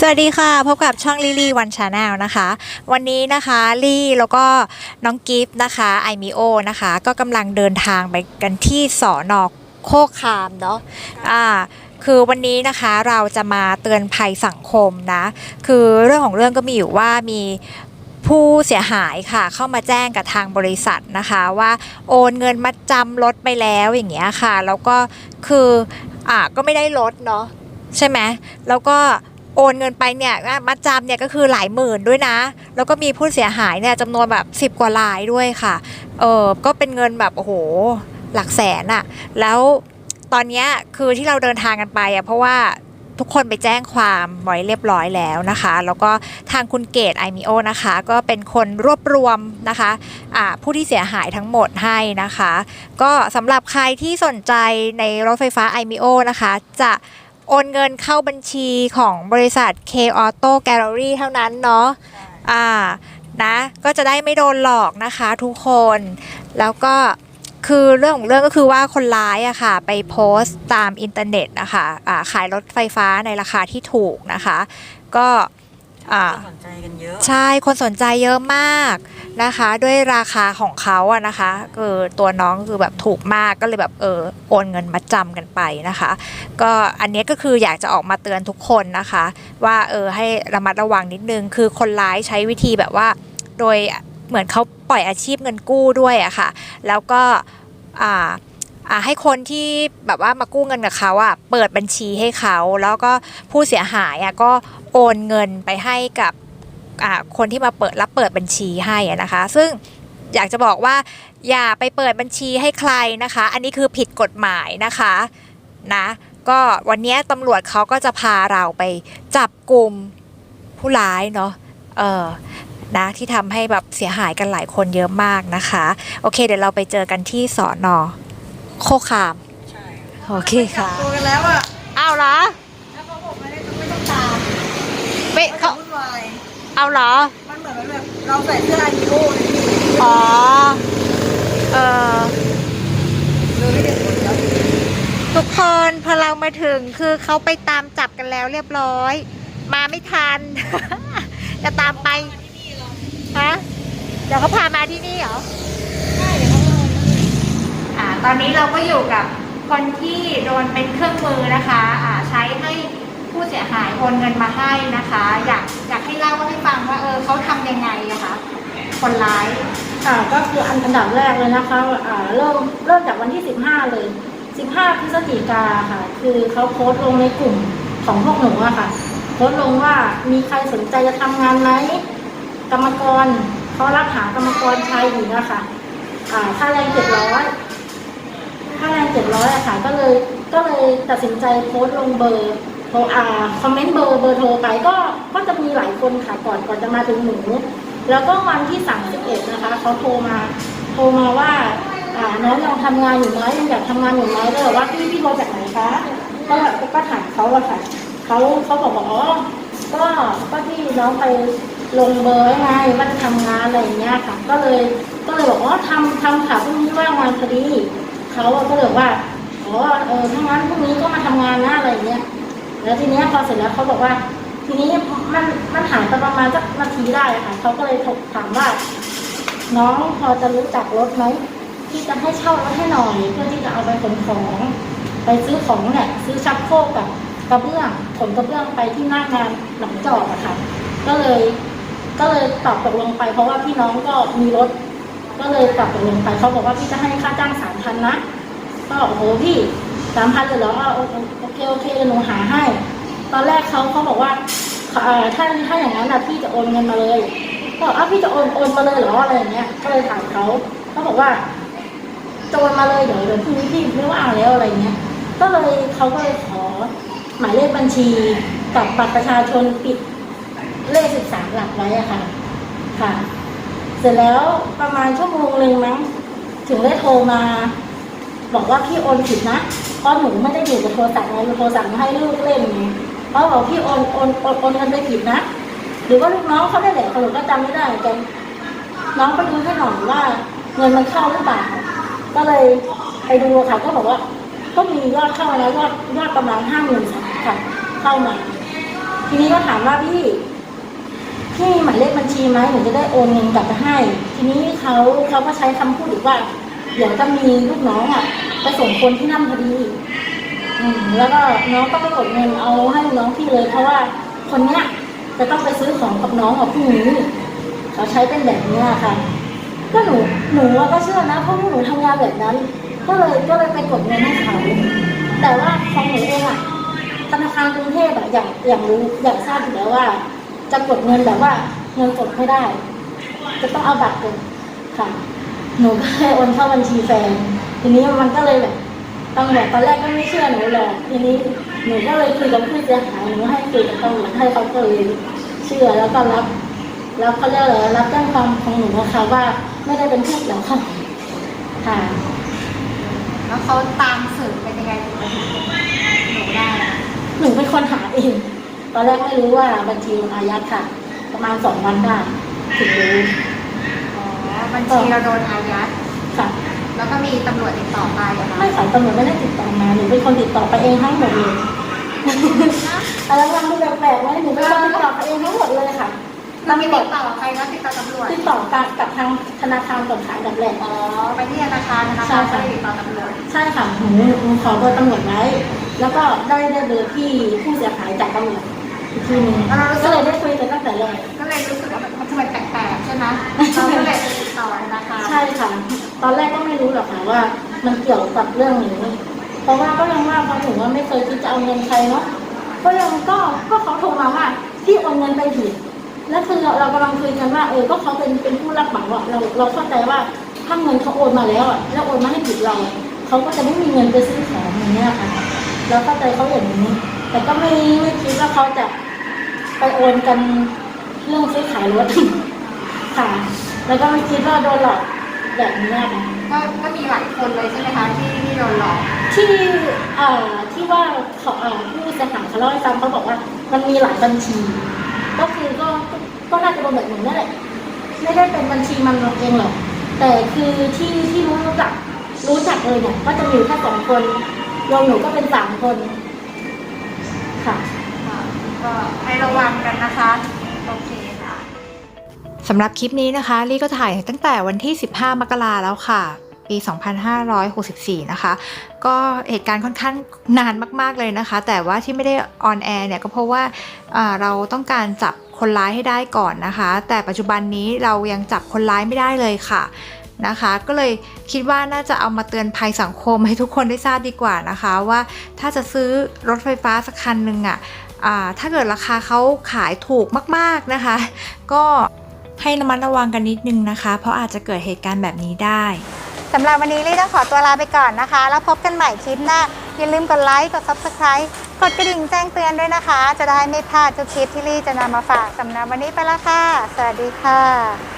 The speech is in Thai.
สวัสดีค่ะ พบกับช่องลี่ลี่วันชาแนลนะคะ วันนี้นะคะลี่แล้วก็น้องกิฟต์นะคะไอมิโอนะคะ ก็กำลังเดินทางไปกันที่สอนอโคกคามเนาะอ่าคือวันนี้นะคะเราจะมาเตือนภัยสังคมนะ คือเรื่องของเรื่องก็มีอยู่ว่ามีผู้เสียหายค่ะ เข้ามาแจ้งกับทางบริษัทนะคะ ว่าโอนเงินมาจำรถไปแล้วอย่างเงี้ยค่ะ แล้วก็คืออ่าก็ไม่ได้รถเนาะใช่ไหมแล้วก็ โอนเงินไปเนี่ยมัดจำเนี่ยก็คือหลายหมื่นด้วยนะ แล้วก็มีผู้เสียหายเนี่ยจำนวนแบบ 10 กว่ารายด้วยค่ะ เออก็เป็นเงินแบบโอ้โหหลักแสนอะแล้วตอนเนี้ยคือที่เราเดินทางกันไปอะเพราะว่าทุกคนไปแจ้งความไว้เรียบร้อยแล้วนะคะ แล้วก็ทางคุณเกตไอมิโอนะคะ ก็เป็นคนรวบรวมนะคะอ่าผู้ที่เสียหายทั้งหมดให้นะคะ ก็สำหรับใครที่สนใจในรถไฟฟ้าไอมิโอนะคะ จะ โอนเงินเข้าบัญชีของบริษัท K Auto Gallery เท่านั้นเนาะอ่านะก็จะได้ไม่โดนหลอกนะคะทุกคน แล้วก็คือเรื่องของเรื่องก็คือว่าคนร้ายอะค่ะ ไปโพสต์ตามอินเทอร์เน็ตนะคะอ่าขายรถไฟฟ้าในราคาที่ถูกนะคะ ก็อ่าสนใจกันเยอะใช่คนสนใจเยอะมาก นะคะ ด้วยราคาของเขาอะนะคะเออตัวน้องคือแบบถูกมากก็เลยแบบเออโอนเงินมาจำกันไปนะคะ ก็อันนี้ก็คืออยากจะออกมาเตือนทุกคนนะคะ ว่าเออให้ระมัดระวังนิดนึง คือคนร้ายใช้วิธีแบบว่า โดยเหมือนเขาปล่อยอาชีพเงินกู้ด้วยอะค่ะ แล้วก็อ่าให้คนที่แบบว่ามากู้เงินกับเขาอะเปิดบัญชีให้เขา แล้วก็ผู้เสียหายอะก็โอนเงินไปให้กับ คนที่มาเปิดรับเปิดบัญชีให้อะนะคะ ซึ่งอยากจะบอกว่าอย่าไปเปิดบัญชีให้ใครนะคะ อันนี้คือผิดกฎหมายนะคะนะก็วันนี้ตำรวจเขาก็จะพาเราไปจับกลุ่มผู้ร้ายเนาะเออนะที่ทำให้แบบเสียหายกันหลายคนเยอะมากนะคะ โอเค เดี๋ยวเราไปเจอกันที่สอนอโคคามใช่โอเคค่ะตัวกันแล้วอะเอาเหรอแล้วเขาบอกไม่ได้ไม่ต้องตามไม่เขา เขาวุ่นวายเอาเหรอ มันเหมือนแบบเราใส่เสื้ออาริโอเลยพี่อ๋อ เออเลยไม่ได้ผลแล้วทุกคนพอเรามาถึงคือเขาไปตามจับกันแล้วเรียบร้อย มาไม่ทัน จะตามไปฮะเดี๋ยวเขาพามาที่นี่เหรอใช่เดี๋ยวเขาลงอ่าตอนนี้เราก็อยู่กับคนที่โดนเป็นเครื่องมือนะคะอ่าใช้ให้ ผู้เสียหายโอนเงินมาให้นะคะ อยากอยากให้เล่าให้ฟังว่าเออเขาทำยังไงอะคะ คนร้ายอ่าก็คืออันอันดับแรกเลยนะคะอ่าเริ่มเริ่มจากวันที่ 15 เลย 15พฤศจิกาค่ะ คือเขาโพสต์ลงในกลุ่มของพวกหนูอะค่ะ โพสต์ลงว่ามีใครสนใจจะทำงานไหมกรรมกรเขารับหากรรมกรชายหญิงอะค่ะอ่าค่าแรงเจ็ดร้อยค่าแรงเจ็ดร้อยอะค่ะก็เลยก็เลยตัดสินใจโพสต์ลงเบอร์ คอมเมนต์เบอร์เบอร์โทรไปก็ก็จะมีหลายคนค่ะก่อนก่อนจะมาถึงหนูแล้วก็วันที่ 31 นะคะเขาโทรมาโทรมาว่าอ่าน้องยังทำงานอยู่ไหมยังอยากทำงานอยู่ไหมก็เลยว่าพี่พี่โทรจากไหนคะก็ก็ถามเขาอะค่ะเขาเขาบอกว่าอ๋อก็ก็ที่น้องไปลงเบอร์ไว้ไงว่าจะทำงานอะไรอย่างเงี้ยค่ะก็เลยก็เลยบอกอ๋อทำทำค่ะพรุ่งนี้ว่างงานพอดีเขาก็เลยบว่าอ๋อเออถ้างั้นพรุ่งนี้ก็มาทำงานนะอะไรเงี้ย แล้วทีเนี้ยพอเสร็จแล้วเขาบอกว่า ทีนี้มันมันหายไปประมาณสักนาทีได้ค่ะเขาก็เลยถามว่า น้องพอจะรู้จักรถไหมที่จะให้เช่ารถให้หน่อย เพื่อที่จะเอาไปขนของ ไปซื้อของเนี่ยซื้อชักโครกกับกระเบื้องขนกระเบื้องไปที่หน้างานหลังจอดอะค่ะ ก็เลย ก็เลยตอบตกลงไป เพราะว่าพี่น้องก็มีรถ ก็เลยตอบตกลงไปเขาบอกว่าพี่จะให้ค่าจ้างสามพันนะก็โอ้โหพี่ สามพันเลยเหรออ่าโอโอเคโอเคเดี๋ยวหนูหาให้ ตอนแรกเขาเขาบอกว่าเอ่อถ้าถ้าอย่างนั้นนะพี่จะโอนเงินมาเลยก็บอกอ้าวพี่จะโอนโอนมาเลยเหรออะไรอย่างเงี้ย ก็เลยถามเขาเขาบอกว่าจะโอนมาเลยเดี๋ยวเดี๋ยวพรุ่งนี้พี่ไม่ว่างแล้วอะไรเงี้ย ก็เลยเขาก็เลยขอหมายเลขบัญชีกับบัตรประชาชนปิดเลขสิบสามหลักไว้อะค่ะ ค่ะ เสร็จแล้วประมาณชั่วโมงหนึ่งมั้ง ถึงได้โทรมา บอกว่าพี่โอนผิดนะเพราะหนูไม่ได้อยู่กับโทรศัพท์ไงโทรศัพท์มาให้ลูกเล่นไงเขาบอกพี่โอนโอนโอนโอนเงินไปผิดนะ หรือว่าลูกน้องเขาได้แหละเขาหนูก็จำไม่ได้เหมือนกันน้องไปดูให้หน่อยว่า เงินมันเข้าหรือเปล่าก็เลยไปดูค่ะก็บอกว่าก็มียอดเข้าแล้วยอดยอดประมาณห้าหมื่นค่ะเข้ามา ทีนี้ก็ถามว่าพี่พี่มีหมายเลขบัญชีไหมหนูจะได้โอนเงินกลับไปให้ ทีนี้เขาเขาก็ใช้คำพูดอีกว่าเดี๋ยวจะมีลูกน้องอะ ไปส่งคนที่นั่นพอดี อืมแล้วก็น้องก็ไปกดเงินเอาให้น้องพี่เลย เพราะว่าคนเนี้ยจะต้องไปซื้อของกับน้องกับพรุ่งนี้เขาใช้เป็นแบบเนี้ยค่ะ ก็หนูหนูอะก็เชื่อนะเพราะว่าหนูทำงานแบบนั้น ก็เลยก็เลยไปกดเงินให้เขา แต่ว่าของหนูเองอะธนาคารกรุงเทพอะอย่างอย่างรู้อย่างทราบอยู่แล้วว่า จะกดเงินแบบว่าเงินสดไม่ได้ จะต้องเอาบัตรกดค่ะ หนูก็เลยโอนเข้าบัญชีแฟน ทีนี้มันก็เลยแบบตำรวจตอนแรกก็ไม่เชื่อหนูหรอกทีนี้หนูก็เลยคุยกับผู้เสียหายหนูให้คุยกับตำรวจให้เขาก็เลยเชื่อแล้วก็รับรับเขาเรียกอะไรรับแจ้งความของหนูนะคะว่าไม่ได้เป็นผู้เกี่ยวข้องค่ะ แล้วเขาตามสืบเป็นยังไงถึงมาถึงหนูได้อะหนูเป็นคนหาเองตอนแรกไม่รู้ว่าบัญชีมันอายัดค่ะ ประมาณสองวันได้ถึงรู้อ๋อบัญชีเราโดนอายัดค่ะ แล้วก็มีตำรวจติดต่อไปอะค่ะไม่ค่ะตำรวจไม่ได้ติดต่อมาหนูเป็นคนติดต่อไปเองทั้งหมดเลยอะไรฟังดูแปลกๆไหมหนูเป็นคนติดต่อไปเองทั้งหมดเลยค่ะเรามีติดต่อใครนะติดต่อตำรวจติดต่อกับกับทางธนาคารก่อนขายแบบแรกอ๋อไปที่ธนาคารธนาใช่คารค่ะก็เลยติดต่อตำรวจใช่ค่ะหนูหนูขอเบอร์ตำรวจไว้ แล้วก็ได้ได้เบอร์ที่ผู้เสียหายจากตำรวจอีกทีหนึงก็เลยได้คุยกันตั้งแต่แรกก็เลยรู้สึกว่ามันทำไมแปลกๆใช่ไหมเราก็เลยไปติดต่อธนาคารใช่ค่ะ ตอนแรกก็ไม่ รู้หรอกค่ะว่า มันเกี่ยวกับเรื่องนี้เพราะว่าก็ยังว่าเพราะหนูว่าไม่เคยคิดจะเอาเงินใครเนาะก็ยังก็ก็เขาโทรมาว่าพี่โอนเงินไปผิดแล้วคือเราเรากำลังคุยกันว่าเออก็เขาเป็นเป็นผู้รับเหมาเราเราเข้าใจว่าถ้าเงินเขาโอนมาแล้วอะแล้วโอนมาให้ผิดเราเขาก็จะไม่มีเงินไปซื้อของอย่างเงี้ยค่ะเราเข้าใจเขาอย่างนี้ แต่ก็ไม่ไม่คิดว่าเขาจะไปโอนกันเรื่องซื้อขายรถค่ะ แล้วก็ไม่คิดว่าโดนหลอกแบบนี้ค่ะ ก็ก็มีหลายคนเลยใช่ไหมคะที่ที่โดนหลอก ที่เอ่อที่ว่าเขาเอ่อผู้เสียหายเขาเล่าให้ฟังเขาบอกว่ามันมีหลายบัญชี ก็คือก็ก็ก็น่าจะเป็นแบบหนูนั่นแหละ ไม่ได้เป็นบัญชีมันเองหรอก แต่คือที่ที่รู้จักรู้จักเลยเนี่ย ก็จะมีอยู่แค่สองคนรวมหนูก็เป็นสามคน ค่ะ ค่ะก็ให้ระวังกันนะคะ โอเคค่ะ สำหรับคลิปนี้นะคะลี่ก็ถ่ายตั้งแต่วันที่ 15 มกราแล้วค่ะ ปี 2564 นะคะ ก็เหตุการณ์ค่อนข้างนานมาก ๆ เลยนะคะ แต่ว่าที่ไม่ได้ออนแอร์เนี่ยก็เพราะว่าาเราต้องการจับคนร้ายให้ได้ก่อนนะคะ แต่ปัจจุบันนี้เรายังจับคนร้ายไม่ได้เลยค่ะนะคะ ก็เลยคิดว่าน่าจะเอามาเตือนภัยสังคมให้ทุกคนได้ทราบดีกว่านะคะ ว่าถ้าจะซื้อรถไฟฟ้าสักคันหนึ่งอะอ่าถ้าเกิดราคาเขาขายถูกมาก ๆนะคะ ก็ ให้ระมัดระวังกันนิดนึงนะคะ เพราะอาจจะเกิดเหตุการณ์แบบนี้ได้สำหรับวันนี้ลี่ต้องขอตัวลาไปก่อนนะคะ แล้วพบกันใหม่คลิปหน้า อย่าลืมกดไลค์ กด subscribe กดกระดิ่งแจ้งเตือนด้วยนะคะ จะได้ไม่พลาดทุกคลิปที่ลี่จะนำมาฝากสำหรับวันนี้ไปแล้วค่ะ สวัสดีค่ะ